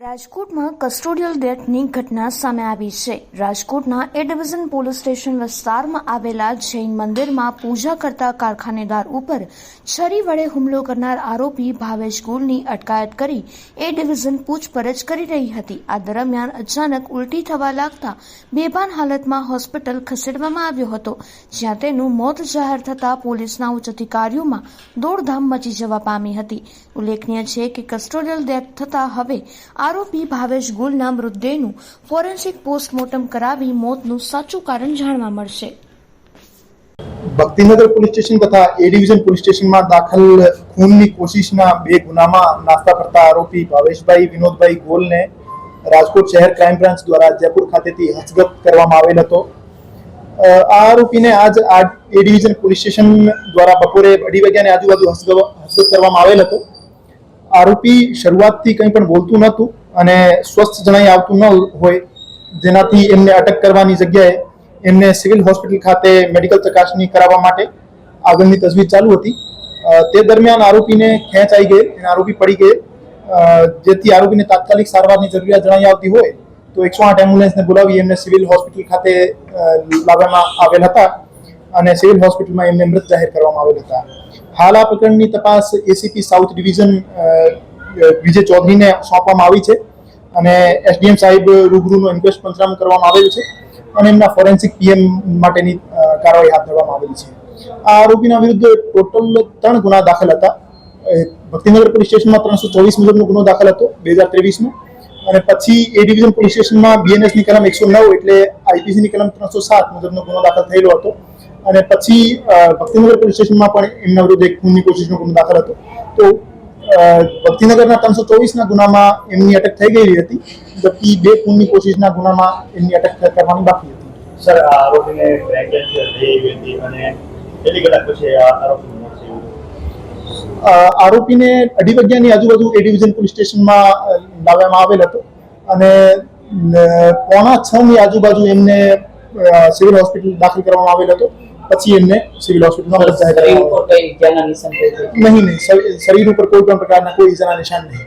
રાજકોટમાં કસ્ટોડિયલ ડેથની ઘટના સામે આવી છે. રાજકોટના એ ડિવિઝન પોલીસ સ્ટેશન વિસ્તારમાં આવેલા જૈન મંદિરમાં પૂજા કરતા કારખાનેદાર ઉપર છરી વડે હુમલો કરનાર આરોપી ભાવેશ ગુલની અટકાયત કરી એ ડિવિઝન પૂછપરછ કરી રહી હતી. આ દરમિયાન અચાનક ઉલટી થવા લાગતા બેભાન હાલતમાં હોસ્પિટલ ખસેડવામાં આવ્યો હતો, જ્યાં તેનું મોત જાહેર થતાં પોલીસના ઉચ્ચ અધિકારીઓમાં દોડધામ મચી જવા પામી હતી. ઉલ્લેખનીય છે કે કસ્ટોડિયલ ડેથ થતાં હવે આરોપી ભાવેશ ગુલના મૃતદેહનું ફોરેન્સિક પોસ્ટમોર્ટમ કરાવી મોતનું સાચું કારણ જાણવા મળશે. ભક્તિનગર પોલીસ સ્ટેશન તથા એ ડિવિઝન પોલીસ સ્ટેશનમાં દાખલ ખૂનની કોશિશના બે ગુનામાં નાસ્તા કરતા આરોપી ભાવેશભાઈ, વિનોદભાઈ ગોલને રાજકોટ શહેર ક્રાઇમ બ્રાન્ચ દ્વારા જયપુર ખાતેથી હસ્તગત કરવામાં આવેલ હતો. આ આરોપીને આજ આ એ ડિવિઝન પોલીસ સ્ટેશન દ્વારા બપોરે અઢી વાગ્યાની આજુબાજુ હસ્તગત કરવામાં આવેલ હતો. આરોપી શરૂઆતથી કંઈ પણ બોલતું નહોતું. અને સ્વસ્થ જણાઈ આવતું ન હોય, જેનાથી એમને અટક કરવાની જગ્યાએ એમને સિવિલ હોસ્પિટલ ખાતે મેડિકલ ચકાસણી કરાવવા માટે આગળની તજવીજ ચાલુ હતી. તે દરમિયાન આરોપીને ખેંચ આવી ગઈ અને આરોપી પડી ગઈ. જેથી આરોપીને તાત્કાલિક સારવારની જરૂરિયાત જણાઈ આવતી હોય, તો એકસો આઠ એમ્બ્યુલન્સને બોલાવી એમને સિવિલ હોસ્પિટલ ખાતે લાવવામાં આવેલ હતા અને સિવિલ હોસ્પિટલમાં એમને મૃત જાહેર કરવામાં આવેલ હતા. હાલ આ પ્રકરણની તપાસ એસીપી સાઉથ ડિવિઝન વિજય ચૌધરીને સોંપવામાં આવી છે. અને એસડીએમ સાહેબ રૂબરૂનું ઇન્ક્વેસ્ટ પંચનામું કરવામાં આવેલ છે અને એમના ફોરેન્સિક પીએમ માટેની કાર્યવાહી હાથ ધરવામાં આવેલી છે. આ આરોપીના વિરુદ્ધ ટોટલ ત્રણ ગુના દાખલ હતા. ભક્તિનગર પોલીસ સ્ટેશનમાં ત્રણસો ચોવીસ મુજબનો ગુનો દાખલ હતો, બે હજાર ત્રેવીસનો. અને પછી એ ડિવિઝન પોલીસ સ્ટેશનમાં બીએનએસની કલમ એકસો નવ એટલે આઈપીસીની કલમ ત્રણસો સાત મુજબનો ગુનો દાખલ થયેલો હતો. અને પછી ભક્તિનગર પોલીસ સ્ટેશનમાં પણ એમના વિરુદ્ધ એક ખૂનની કોશિશનો ગુનો દાખલ હતો. તો ભક્તિનગરના ત્રણસો ચોવીસના ગુનામાં એમની અટક થઈ ગયેલી હતી જબકી બે ખૂનની કોશિશના ગુનામાં એમની અટક કરવાની બાકી હતી. સર આરોપીને પ્રેગ્નન્સી થઈ હતી અને કેટલી કલાક પછી આરોપીનું અઢી વાગ્યાની આજુબાજુ એ ડિવિઝન પોલીસ સ્ટેશનમાં લાવવામાં આવેલ હતો અને પોણા છ ની આજુબાજુ એમને સિવિલ હોસ્પિટલ દાખલ કરવામાં આવેલ હતો. પછી એમને સિવિલ હોસ્પિટલમાં મૃત જાહેર. નહીં નહીં શરી- શરીર ઉપર કોઈ પણ પ્રકારના કોઈ ઈજાના નિશાન નહીં